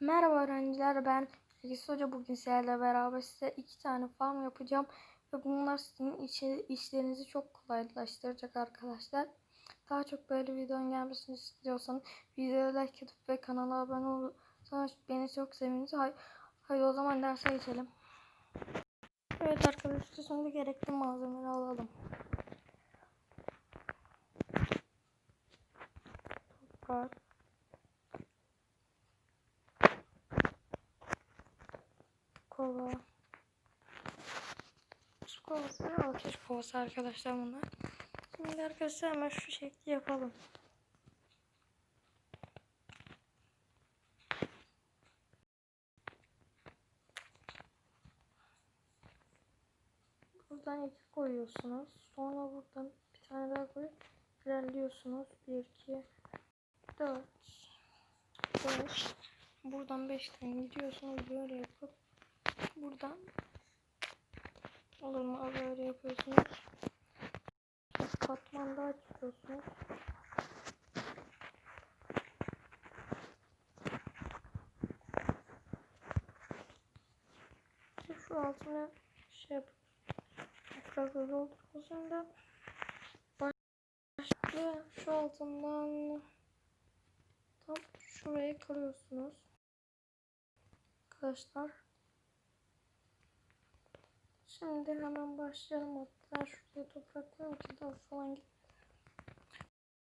Merhaba öğrenciler ben Egis Hoca bugün sizlerle beraber size iki tane farm yapacağım ve bunlar sizin işlerinizi çok kolaylaştıracak arkadaşlar. Daha çok böyle videonun gelmesini istiyorsanız videoya like atıp ve kanala abone olursanız beni çok seviniriz. Hay Haydi o zaman derse geçelim. Evet arkadaşlar şimdi gerekli malzemeleri alalım. Kova. Su kovası ateş kovası arkadaşlar bunlar. Şimdi arkadaşlar hemen şu şekli yapalım. Buradan iki koyuyorsunuz. Sonra buradan bir tane daha koyup ilerliyorsunuz. 1, 2, 4, 5. Buradan 5 tane gidiyorsunuz. Böyle yapıp buradan. Olur mu? Böyle yapıyorsunuz. Katman daha çıkıyorsunuz şu altına şey yapıyoruz toprakla dolduruyoruz şimdi başka şu altından tam şuraya kırıyorsunuz arkadaşlar Şimdi hemen başlayalım hatta şuraya topraklarım ki daha falan git.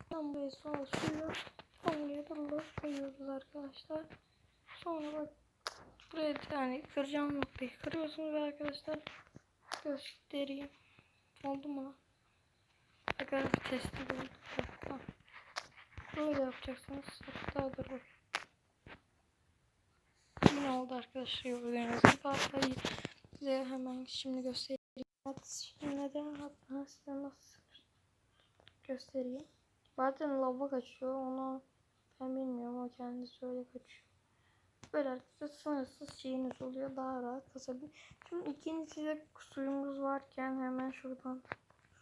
Tam buraya sonra suyu da lor koyuyoruz arkadaşlar. Sonra bak buraya yani kıracağım noktayı kırıyorsunuz arkadaşlar göstereyim. Oldu mu? Tekrar bir testi bulduk. Tamam. Böyle yapacaksınız. Hatta dur bak. Yine oldu arkadaşlar gördüğünüz gibi. Size hemen şimdi göstereyim. Şimdi de hatta size nasıl göstereyim. Bazen lava kaçıyor. Onu ben bilmiyorum. O kendisi öyle kaçıyor. Böyle arkadaşlar sınırsız şeyiniz oluyor. Daha rahat kasabilir. Şimdi ikincisi de suyumuz varken hemen şuradan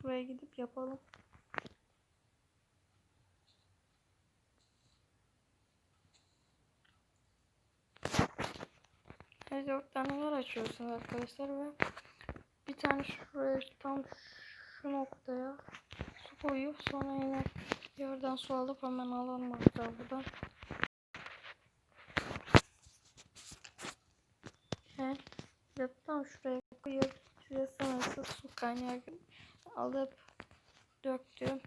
şuraya gidip yapalım. Dört tane yer açıyorsunuz arkadaşlar ve bir tane şuraya tam şu noktaya su koyup sonra yine yerden su alıp hemen alalım buradan. Evet tam şuraya koyup şuraya sınırsız su kaynağı alıp döktüm.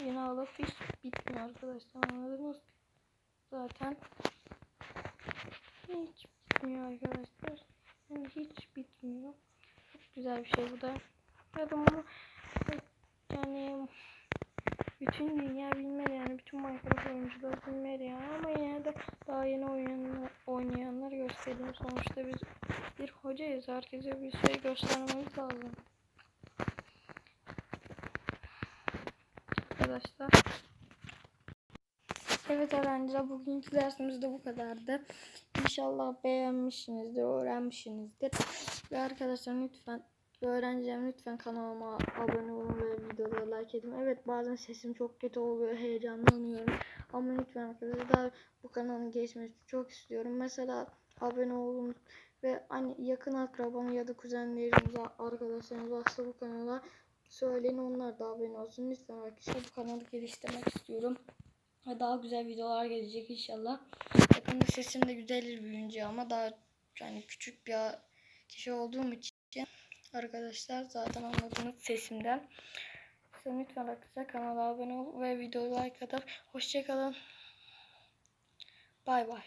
Yine alıp hiç bitmiyor arkadaşlar anladınız Zaten hiç bitmiyor arkadaşlar. Yani hiç bitmiyor. Çok güzel bir şey bu da. Da bunu yani bütün dünya bilmeli yani bütün Minecraft oyuncular bilmeli yani ama yine de daha yeni oynayanlar, oynayanlar göstereyim. Sonuçta biz bir hocayız. Herkese bir şey göstermemiz lazım. Arkadaşlar. Evet öğrenciler bugünkü dersimiz de bu kadardı. İnşallah beğenmişsinizdir, öğrenmişsinizdir. Ve arkadaşlar lütfen öğrencilerim lütfen kanalıma abone olun ve videoları like edin. Evet bazen sesim çok kötü oluyor, heyecanlanıyorum. Ama lütfen arkadaşlar bu kanalın geçmesi çok istiyorum. Mesela abone olun ve hani yakın akrabanı ya da kuzenleriniz, arkadaşlarınız varsa bu kanala söyleyin onlar da abone olsun. Lütfen arkadaşlar bu kanalı geliştirmek istiyorum. Daha güzel videolar gelecek inşallah. Yakında sesim de güzelir büyüyünce ama daha yani küçük bir kişi olduğum için arkadaşlar zaten anladınız sesimden. Size lütfen arkadaşlar kanala abone ol ve videoyu like atıp hoşçakalın. Bay bay.